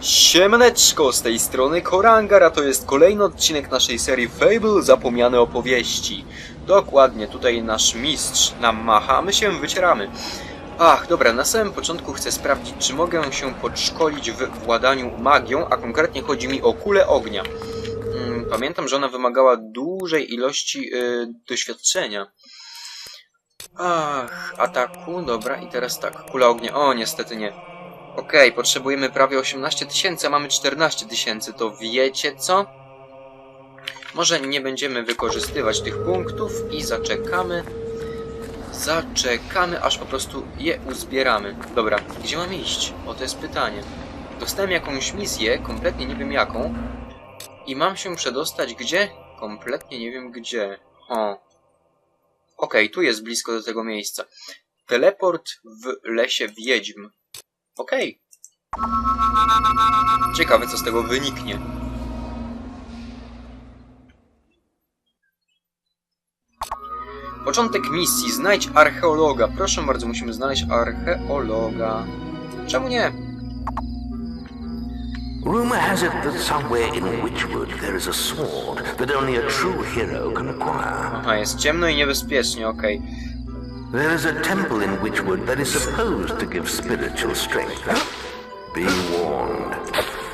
Siemaneczko, z tej strony Korangar, a to jest kolejny odcinek naszej serii Fable Zapomniane Opowieści. Dokładnie, tutaj nasz mistrz nam macha, my się wycieramy. Ach, dobra, na samym początku chcę sprawdzić, czy mogę się podszkolić w władaniu magią, a konkretnie chodzi mi o kulę ognia. Mm, Pamiętam, że ona wymagała dużej ilości y, doświadczenia. Ach, ataku, dobra, i teraz tak, kula ognia, o niestety nie. Okej, potrzebujemy prawie 18 tysięcy, a mamy 14 tysięcy, to wiecie co? Może nie będziemy wykorzystywać tych punktów i zaczekamy. Zaczekamy, aż po prostu je uzbieramy. Dobra, gdzie mam iść? O, to jest pytanie. Dostałem jakąś misję, kompletnie nie wiem jaką. I mam się przedostać gdzie? Kompletnie nie wiem gdzie. O. Okej, tu jest blisko do tego miejsca. Teleport w lesie wiedźm. Okej. Ciekawe, co z tego wyniknie. Początek misji. Znajdź archeologa. Proszę bardzo, musimy znaleźć archeologa. Czemu nie? Rumor has it that somewhere in Witchwood there is a sword that only a true hero can acquire. Aha, jest ciemno i niebezpiecznie, okej. There is a temple in Witchwood that is supposed to give spiritual strength. Be warned.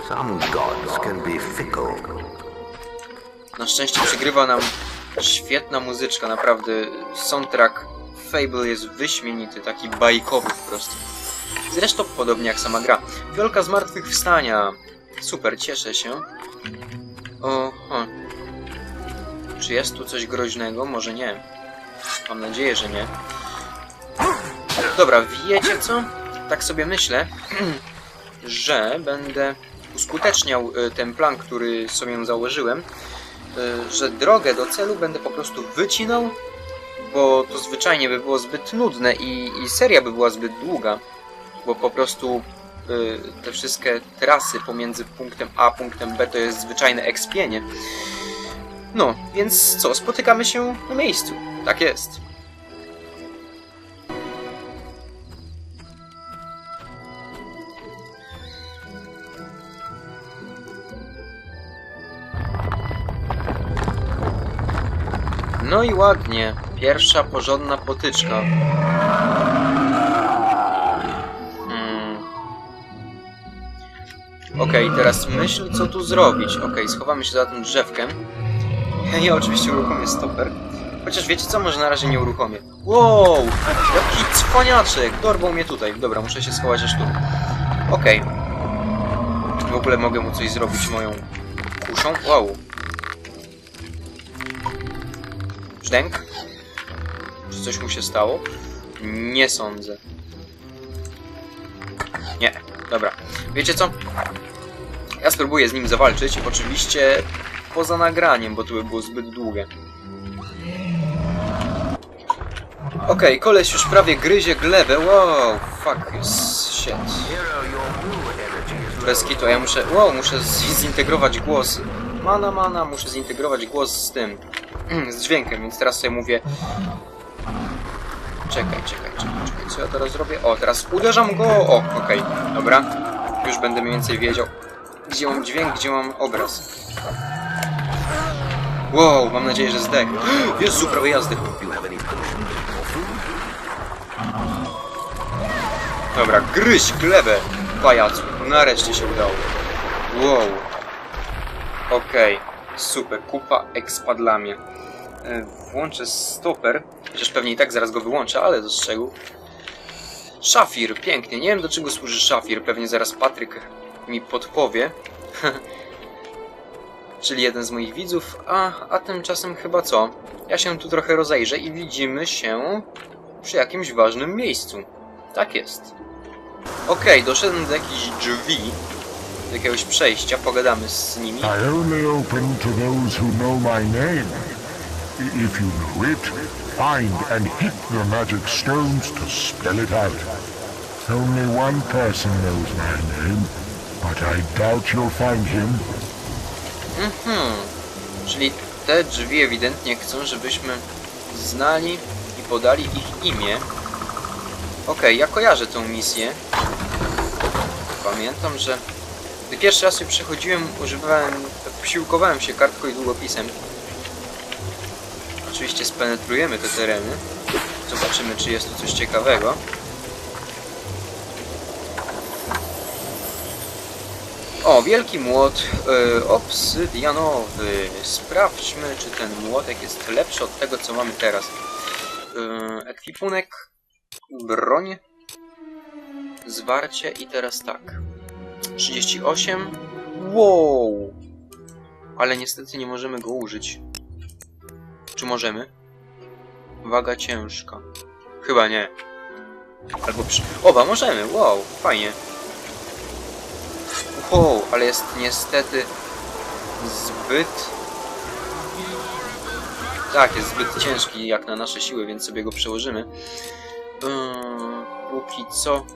Some gods can be fickle. Na szczęście przygrywa nam świetna muzyczka, naprawdę. Soundtrack Fable jest wyśmienity, taki bajkowy po prostu. Zresztą podobnie jak sama gra. Wiolka zmartwychwstania. Super, cieszę się. Oho. Czy jest tu coś groźnego? Może nie. Mam nadzieję, że nie. Dobra, wiecie co? Tak sobie myślę, że będę uskuteczniał y, ten plan, który sobie założyłem, y, że drogę do celu będę po prostu wycinał, bo to zwyczajnie by było zbyt nudne i, i seria by była zbyt długa, bo po prostu y, te wszystkie trasy pomiędzy punktem A a punktem B to jest zwyczajne ekspienie. No, więc co, spotykamy się na miejscu. Tak jest. No i ładnie. Pierwsza porządna potyczka. Hmm. Okej, teraz myśl co tu zrobić. Okej, schowamy się za tym drzewkiem. Ja oczywiście uruchomię stoper. Chociaż wiecie co, może na razie nie uruchomię. Wow! Jaki cwaniaczek! Dorwał mnie tutaj. Dobra, muszę się schować aż tu. Okej. W ogóle mogę mu coś zrobić moją kuszą. Wow. Czy coś mu się stało? Nie sądzę. Nie, dobra. Wiecie co? Ja spróbuję z nim zawalczyć, oczywiście poza nagraniem, bo to by było zbyt długie. Okej, koleś już prawie gryzie glebę. Wow, fuck, shit. Bez kitu, ja muszę... Wow, muszę zintegrować głos. Mana, mana, muszę zintegrować głos z tym. Z dźwiękiem, więc teraz sobie mówię... Czekaj, czekaj, czekaj, czekaj, co ja teraz zrobię? O, teraz uderzam go! O, okej, dobra. Już będę mniej więcej wiedział, gdzie mam dźwięk, gdzie mam obraz. Wow, mam nadzieję, że zdech. Jezu, prawie jazdy. Dobra, gryź glebę, pajacu. Nareszcie się udało. Wow. Okej, super, kupa expa dla mnie. E, Włączę stoper, chociaż pewnie i tak zaraz go wyłączę, ale dostrzegł. Szafir, pięknie. Nie wiem do czego służy szafir, pewnie zaraz Patryk mi podpowie. Czyli jeden z moich widzów, a, a tymczasem chyba co? Ja się tu trochę rozejrzę i widzimy się przy jakimś ważnym miejscu. Tak jest. Okej, doszedłem do jakichś drzwi, do jakiegoś przejścia, pogadamy z nimi. I only open to those who know my name. If you know it, find and hit the magic stones to spell it out. Only one person knows my name, but I doubt you'll find him. Mhm. Czyli te drzwi ewidentnie chcą, żebyśmy znali i podali ich imię. Okej, ja kojarzę tę misję. Pamiętam, że Gdy pierwszy raz je przechodziłem, używałem, posiłkowałem się kartką i długopisem. Oczywiście spenetrujemy te tereny. Zobaczymy, czy jest tu coś ciekawego. O, wielki młot e, obsydianowy. Sprawdźmy, czy ten młotek jest lepszy od tego, co mamy teraz. E, ekwipunek, broń, zwarcie i teraz tak. 38. Wow! Ale niestety nie możemy go użyć. Czy możemy? Waga ciężka. Chyba nie. Albo przy... Oba możemy, wow, fajnie. Wow, ale jest niestety zbyt... Tak, jest zbyt ciężki jak na nasze siły, więc sobie go przełożymy. Yy, póki co...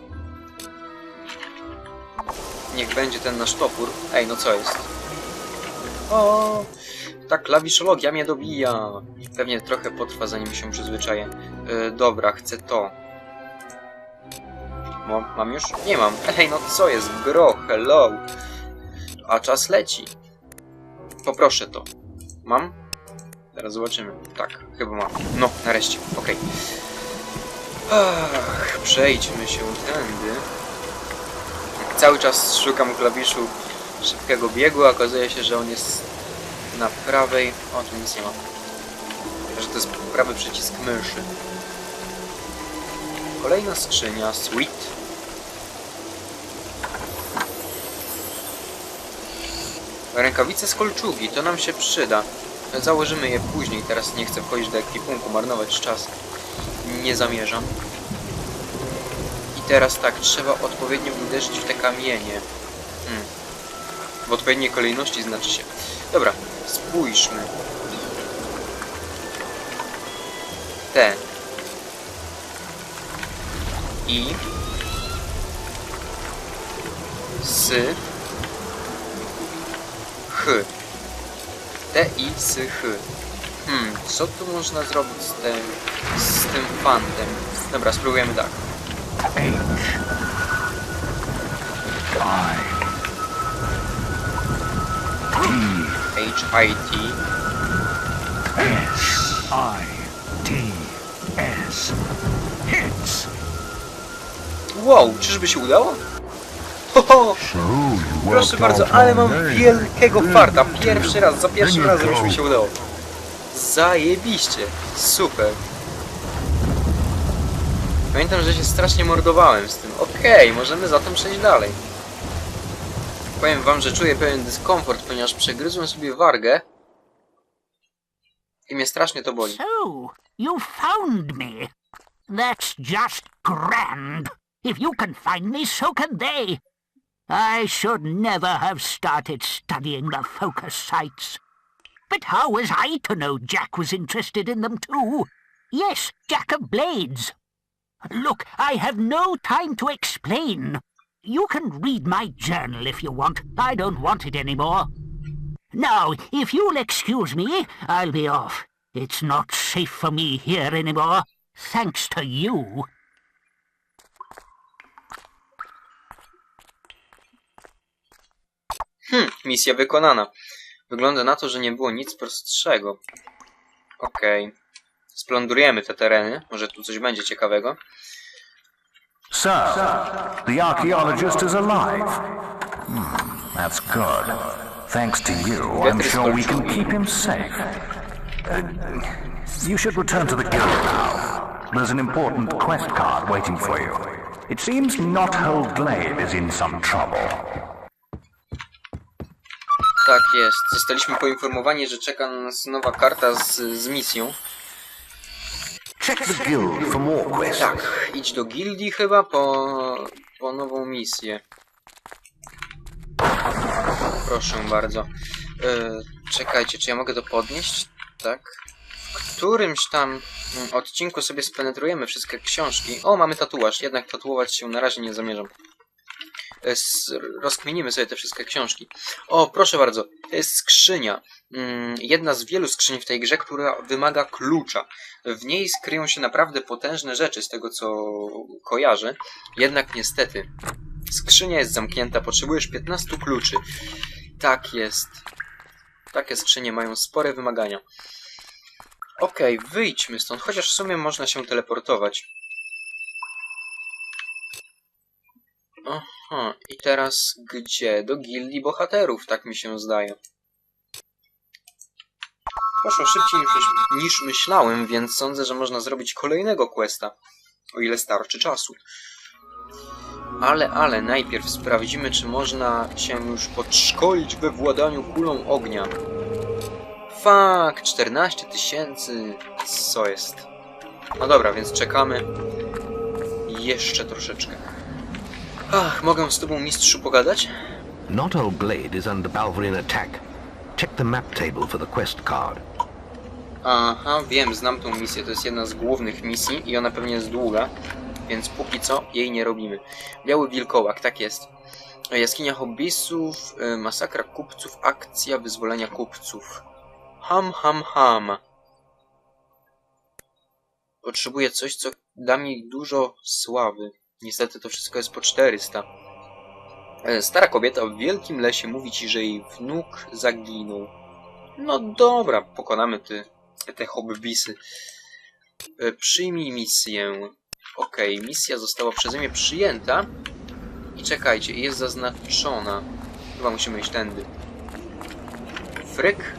Niech będzie ten nasz topór. Ej, no co jest? O, ta klawiszologia mnie dobija. Pewnie trochę potrwa, zanim się przyzwyczaję. Yy, dobra, chcę to. Mam, mam już? Nie mam. Ej, no co jest, bro? Hello. A czas leci. Poproszę to. Mam? Teraz zobaczymy. Tak, chyba mam. No, nareszcie. Okej. Ach, przejdźmy się tędy. Cały czas szukam klawiszu szybkiego biegu, okazuje się, że on jest na prawej... O, tu nic nie ma. Że to jest prawy przycisk myszy. Kolejna skrzynia, sweet. Rękawice z kolczugi, to nam się przyda. Założymy je później, teraz nie chcę wchodzić do ekwipunku, marnować czas. Nie zamierzam. I teraz tak, trzeba odpowiednio uderzyć w te kamienie. Hmm. W odpowiedniej kolejności znaczy się. Dobra, spójrzmy. Te. I. S. H. T, I, S, H. Hmm, co tu można zrobić z tym, z tym fantem? Dobra, spróbujemy tak. T. H, I, T. S. I. T. S. Hits. Wow, czyżby się udało? Ho, proszę bardzo, ale mam wielkiego farta. Pierwszy raz, za pierwszym razem już mi się udało. Zajebiście. Super. Pamiętam, że się strasznie mordowałem z tym. Okej, możemy zatem przejść dalej. Powiem wam, że czuję pewien dyskomfort, ponieważ przegryzłem sobie wargę i mnie strasznie to boli. So, you found me. That's just grand. If you can find me, so can they. I should never have started studying the focus sites. But how was I to know Jack was interested in them too? Yes, Jack of Blades. Look, I have no time to explain. You can read my journal if you want. I don't want it anymore. Now, if you'll excuse me, I'll be off. It's not safe for me here anymore, thanks to you. Hm, misja wykonana. Wygląda na to, że nie było nic prostszego. Okej. Splądrujemy te tereny. Może tu coś będzie ciekawego. So, the archaeologist is alive. Hmm, that's good. Thanks to you, I'm sure we can keep him safe. Uh, you should return to the guild now. There's an important quest card waiting for you. It seems Knothold Glade is in some trouble. Tak jest. Zostaliśmy poinformowani, że czeka nas nowa karta z, z misją. Check the guild for more quests. Tak, idź do gildii chyba po, po nową misję. Proszę bardzo. E, czekajcie, czy ja mogę to podnieść? Tak. W którymś tam mm, odcinku sobie spenetrujemy wszystkie książki. O, mamy tatuaż, jednak tatuować się na razie nie zamierzam. E, rozkminimy sobie te wszystkie książki. O, proszę bardzo, to jest skrzynia. Mm, Jedna z wielu skrzyń w tej grze, która wymaga klucza. W niej skryją się naprawdę potężne rzeczy, z tego co kojarzę. Jednak niestety, Skrzynia jest zamknięta, potrzebujesz 15 kluczy. Tak jest. Takie skrzynie mają spore wymagania. Okej, wyjdźmy stąd, chociaż w sumie można się teleportować. Aha, i teraz gdzie? Do gildii bohaterów, tak mi się zdaje. Poszło szybciej niż, niż myślałem, więc sądzę, że można zrobić kolejnego questa. O ile starczy czasu. Ale, ale, najpierw sprawdzimy, czy można się już podszkolić we władaniu kulą ognia. Fuck, 14 tysięcy. Co jest? No dobra, więc czekamy. Jeszcze troszeczkę. Ach, mogę z tobą, mistrzu, pogadać? Not Old Glade is under Balverine attack. Check the map table for the quest card. Aha, wiem, znam tą misję. To jest jedna z głównych misji i ona pewnie jest długa, więc póki co jej nie robimy. Biały Wilkołak, tak jest. Jaskinia hobbysów, y, masakra kupców, akcja wyzwolenia kupców. Ham, ham, ham. Potrzebuję coś, co da mi dużo sławy. Niestety to wszystko jest po 400. E, Stara kobieta w wielkim lesie mówi ci, że jej wnuk zaginął. No dobra, pokonamy ty, te hobbysy. E, Przyjmij misję. Okej, misja została przeze mnie przyjęta. I czekajcie, jest zaznaczona. Chyba musimy iść tędy. Fryk.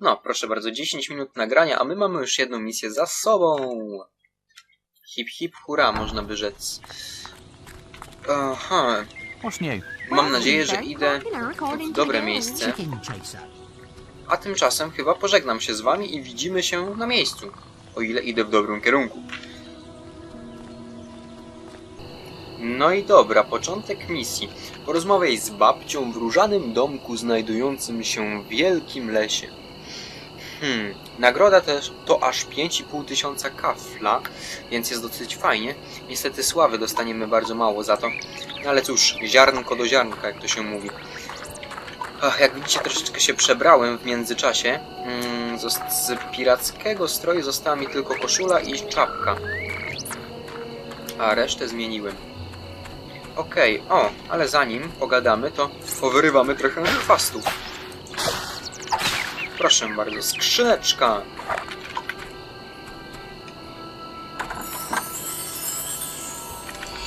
No, proszę bardzo, 10 minut nagrania, a my mamy już jedną misję za sobą. Hip hip hura, można by rzec. Aha, mam nadzieję, że idę w dobre miejsce. A tymczasem chyba pożegnam się z wami i widzimy się na miejscu. O ile idę w dobrym kierunku. No i dobra, początek misji. Porozmawiaj z babcią w różanym domku znajdującym się w wielkim lesie. Hmm, nagroda też to aż 5,5 tysiąca kafla, więc jest dosyć fajnie. Niestety sławy dostaniemy bardzo mało za to. No ale cóż, ziarnko do ziarnka, jak to się mówi. Ach, jak widzicie, troszeczkę się przebrałem w międzyczasie. Mm, zos- z pirackiego stroju została mi tylko koszula i czapka. A resztę zmieniłem. Okej, o, ale zanim pogadamy, to powyrywamy trochę chwastów. Proszę bardzo, skrzyneczka!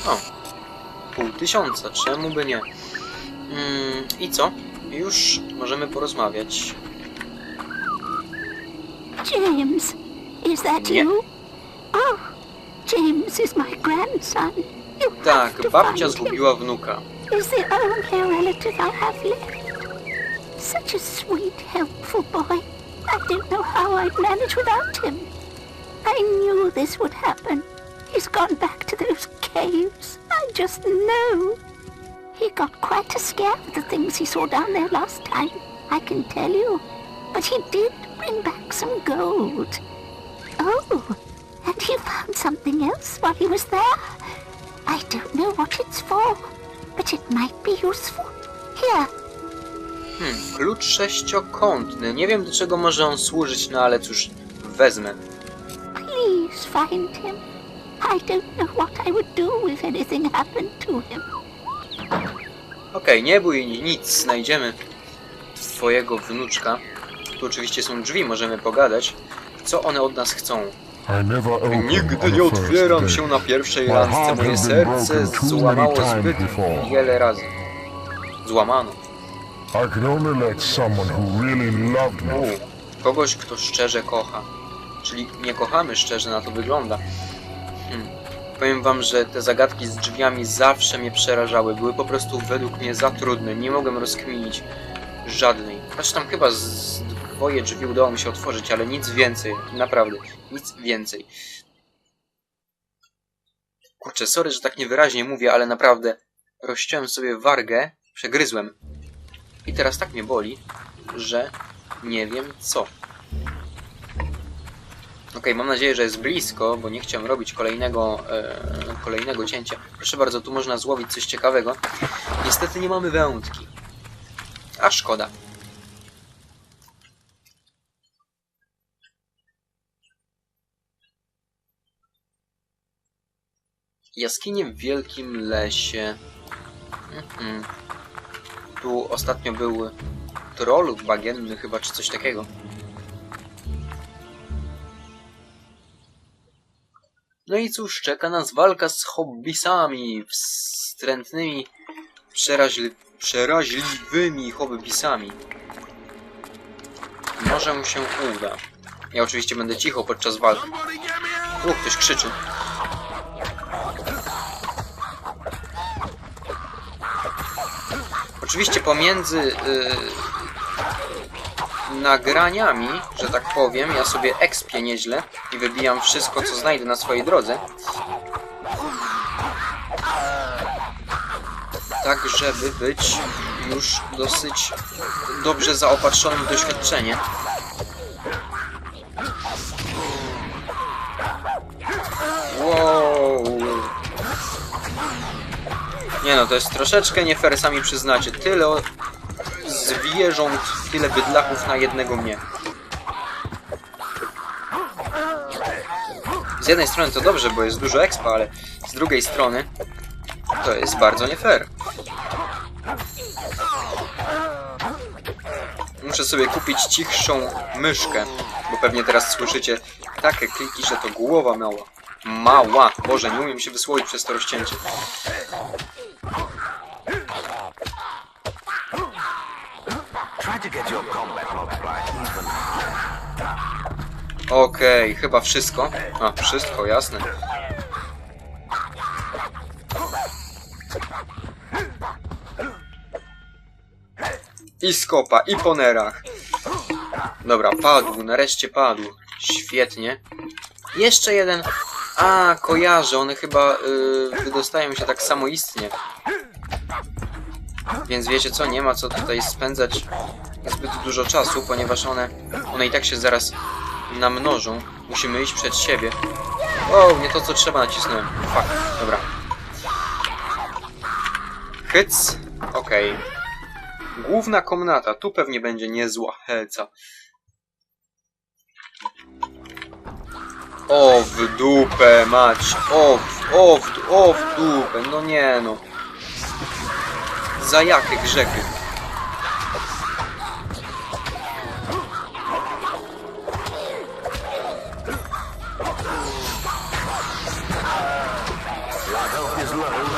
O, pół tysiąca, czemu by nie? Mm, I co? Już możemy porozmawiać. James, is that Nie. you? Oh, James is my grandson. You Tak, babcia zgubiła wnuka. Is the only relative I have left. Such a sweet, helpful boy. I don't know how I'd manage without him. I knew this would happen. He's gone back to those caves. I just know. He got quite a scare with the things he saw down there last time, I can tell you. But he did bring back some gold. Oh, and he found something else while he was there. I don't know what it's for, but it might be useful. Here, Hmm, klucz sześciokątny. Nie wiem do czego może on służyć, no ale cóż, wezmę. please find him. I don't know what I would do if anything happened to him. Okej, nie bój nic, znajdziemy twojego wnuczka. Tu oczywiście są drzwi, możemy pogadać. Co one od nas chcą? Nigdy nie otwieram się na pierwszej randce. Moje serce złamało zbyt wiele razy. Złamano. I only let someone who really loved me kogoś, kto szczerze kocha. Czyli nie kochamy szczerze, na to wygląda. Hmm. Powiem wam, że te zagadki z drzwiami zawsze mnie przerażały. Były po prostu według mnie za trudne. Nie mogłem rozkminić żadnej. Znaczy tam chyba z dwoje drzwi udało mi się otworzyć, ale nic więcej. Naprawdę, nic więcej. Kurczę, sorry, że tak niewyraźnie mówię, ale naprawdę rozciąłem sobie wargę, przegryzłem. I teraz tak mnie boli, że nie wiem co. Okej, mam nadzieję, że jest blisko, bo nie chciałem robić kolejnego, e, kolejnego cięcia. Proszę bardzo, tu można złowić coś ciekawego. Niestety nie mamy wędki. A szkoda. Jaskinie w wielkim lesie. Mhm. Tu ostatnio był troll bagienny chyba, czy coś takiego. No i cóż, czeka nas walka z hobbysami, wstrętnymi, przeraźli przeraźliwymi hobbysami. Może mu się uda. Ja oczywiście będę cicho podczas walki. U, ktoś krzyczy. Oczywiście pomiędzy y, nagraniami, że tak powiem, ja sobie ekspię nieźle i wybijam wszystko, co znajdę na swojej drodze. Tak, żeby być już dosyć dobrze zaopatrzonym w doświadczenie. Nie no, to jest troszeczkę nie fair, sami przyznacie. Tyle zwierząt, tyle bydlaków na jednego mnie. Z jednej strony to dobrze, bo jest dużo expa, ale z drugiej strony to jest bardzo nie fair. Muszę sobie kupić cichszą myszkę, bo pewnie teraz słyszycie takie kliki, że to głowa mała. Mała! Boże, nie umiem się wysłowić przez to rozcięcie. Even. Okej, chyba wszystko. A, wszystko, jasne. I skopa, i po nerach. Dobra, padł, nareszcie padł. Świetnie. Jeszcze jeden. A, kojarzę, one chyba y, wydostają się tak samoistnie. Więc wiecie co, nie ma co tutaj spędzać zbyt dużo czasu, ponieważ one, one i tak się zaraz namnożą. Musimy iść przed siebie. O, nie to co trzeba nacisnąłem. Fuck, dobra. Hyc. Okej. Główna komnata. Tu pewnie będzie niezła heca. O, w dupę mać. O, w, o, o, w dupę. No nie no. Za jakie grzechy? Low.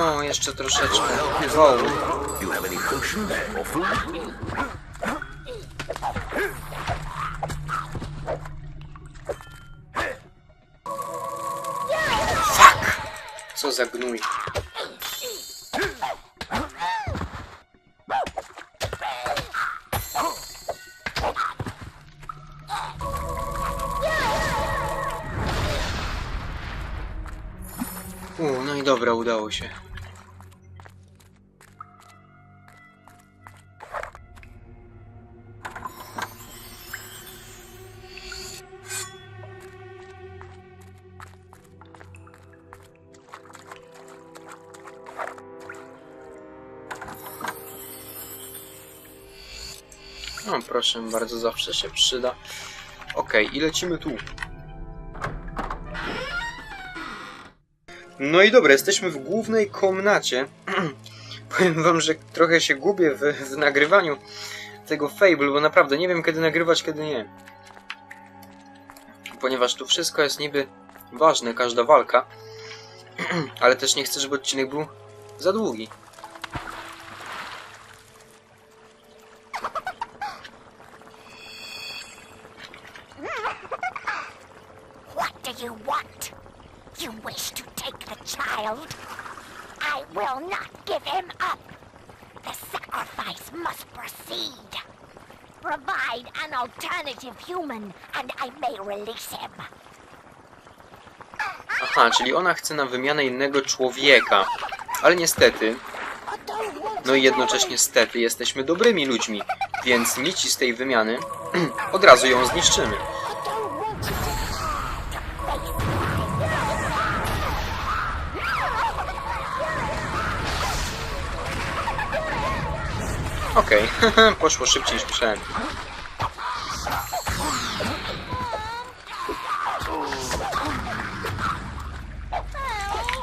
No, jeszcze troszeczkę. Wow. Food? Co za gnój. No i dobra, udało się. No, proszę bardzo, zawsze się przyda. Okej, i lecimy tu. No i dobra, jesteśmy w głównej komnacie. Powiem wam, że trochę się gubię w, w nagrywaniu tego Fable, bo naprawdę nie wiem kiedy nagrywać, kiedy nie. Ponieważ tu wszystko jest niby ważne, każda walka. Ale też nie chcę, żeby odcinek był za długi. Proceed. Provide an alternative human, and I may release him. Aha, czyli ona chce na wymianę innego człowieka. Ale niestety, no i jednocześnie stety, jesteśmy dobrymi ludźmi, więc nici z tej wymiany od razu ją zniszczymy. Okej, poszło szybciej niż myślałem.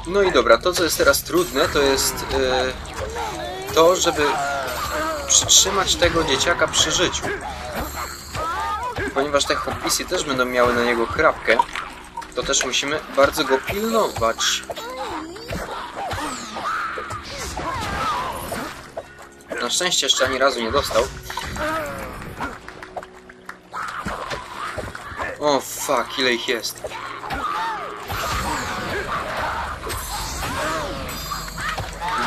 No i dobra, to co jest teraz trudne, to jest e, to, żeby przytrzymać tego dzieciaka przy życiu. Ponieważ te hobbiesy też będą miały na niego krapkę, to też musimy bardzo go pilnować. Na szczęście jeszcze ani razu nie dostał. O fuck, ile ich jest.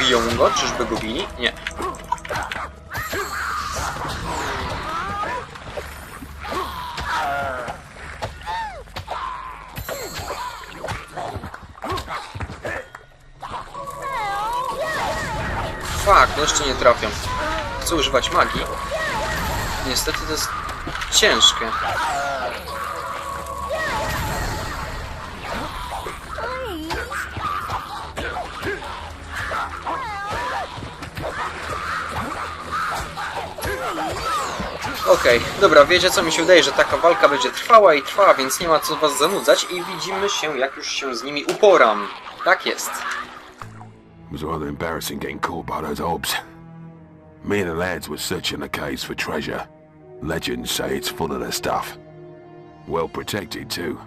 Biją go? Czyżby go bili? Nie. Jeszcze nie trafią. Chcę używać magii. Niestety to jest ciężkie. Okej, dobra, wiecie co mi się wydaje, że taka walka będzie trwała i trwała, więc nie ma co was zanudzać i widzimy się, jak już się z nimi uporam. Tak jest. It was rather embarrassing getting caught by those obs. Me and the lads were searching the caves for treasure. Legends say it's full of their stuff. Well protected, too.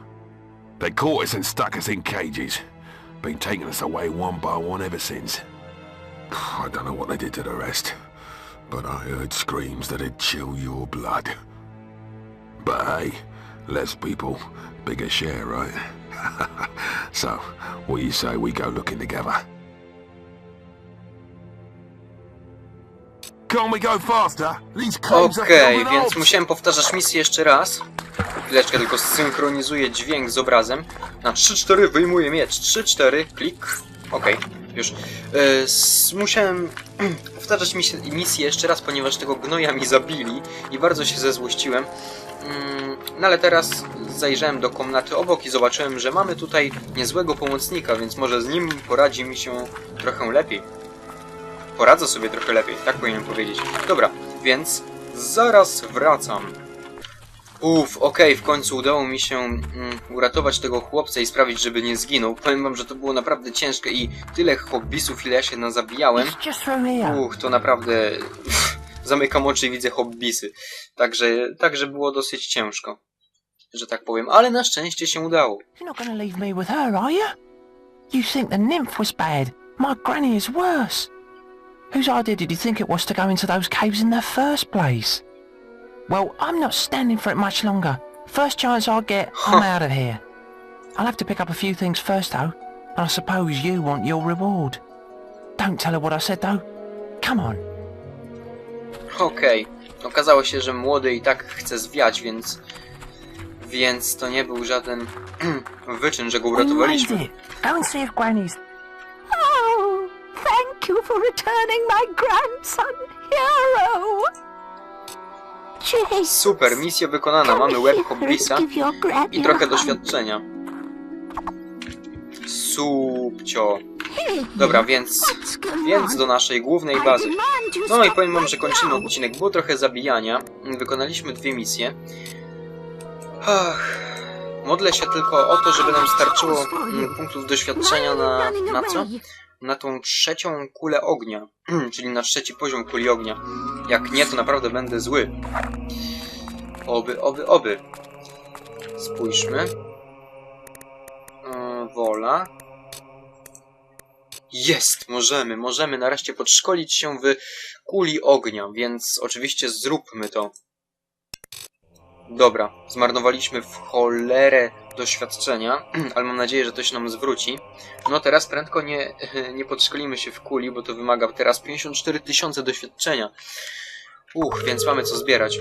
They caught us and stuck us in cages. Been taking us away one by one ever since. I don't know what they did to the rest, but I heard screams that'd chill your blood. But hey, less people, bigger share, right? so, what you say we go looking together? Okej, with więc musiałem powtarzać misję jeszcze raz. Chwileczkę tylko synchronizuję dźwięk z obrazem. Na 3-4 wyjmuję miecz. 3-4, klik. Okej, już. S- musiałem powtarzać misję, misję jeszcze raz, ponieważ tego gnoja mi zabili i bardzo się zezłościłem. Mm, No ale teraz zajrzałem do komnaty obok i zobaczyłem, że mamy tutaj niezłego pomocnika, więc może z nim poradzi mi się trochę lepiej. Poradzę sobie trochę lepiej, tak powinienem powiedzieć. Dobra, więc zaraz wracam. Uff, okej, w końcu udało mi się mm, uratować tego chłopca i sprawić, żeby nie zginął. Powiem wam, że to było naprawdę ciężkie i tyle hobbysów, ile ja się nazabijałem. Uch, to naprawdę... Zamykam oczy i widzę hobbysy. Także, także było dosyć ciężko, że tak powiem. Ale na szczęście się udało. You're not going to leave me with her, are you? You think the nymph was bad. My granny is worse. Whose idea did you think it was to go into those caves in the first place? Well, I'm not standing for it much longer. First chance I get, I'm out of here. I'll have to pick up a few things first, though. And I suppose you want your reward. Don't tell her what I said, though. Come on. Okej. Okazało się, że młody i tak chce zwiać, więc... Więc to nie był żaden wyczyn, że go uratowaliśmy. Go and see if Granny's... Oh, thank you for returning my grandson, hero. Super, misja wykonana. Mamy łeb hobbisa i trochę doświadczenia. Subcio. Dobra, więc... Więc do naszej głównej bazy. No i powiem wam, że kończymy odcinek. Było trochę zabijania. Wykonaliśmy dwie misje. Ach, modlę się tylko o to, żeby nam starczyło mm, punktów doświadczenia na... na co? Na tą trzecią kulę ognia. Czyli na trzeci poziom kuli ognia. Jak nie, to naprawdę będę zły. Oby, oby, oby. Spójrzmy. Wola. Jest! Możemy, możemy nareszcie podszkolić się w kuli ognia, więc oczywiście zróbmy to. Dobra, zmarnowaliśmy w cholerę doświadczenia, ale mam nadzieję, że to się nam zwróci. No teraz prędko nie, nie podszkolimy się w kuli, bo to wymaga teraz 54 tysiące doświadczenia. Uch, więc mamy co zbierać.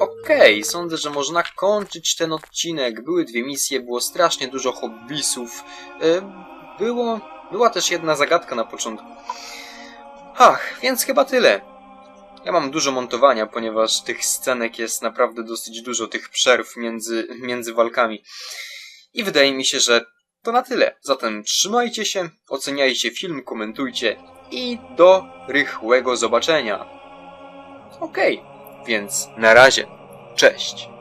Okej, sądzę, że można kończyć ten odcinek. Były dwie misje, było strasznie dużo hobbysów. E, Było, była też jedna zagadka na początku. Ach, więc chyba tyle. Ja mam dużo montowania, ponieważ tych scenek jest naprawdę dosyć dużo, tych przerw między, między walkami. I wydaje mi się, że to na tyle. Zatem trzymajcie się, oceniajcie film, komentujcie i do rychłego zobaczenia. Okej, więc na razie. Cześć.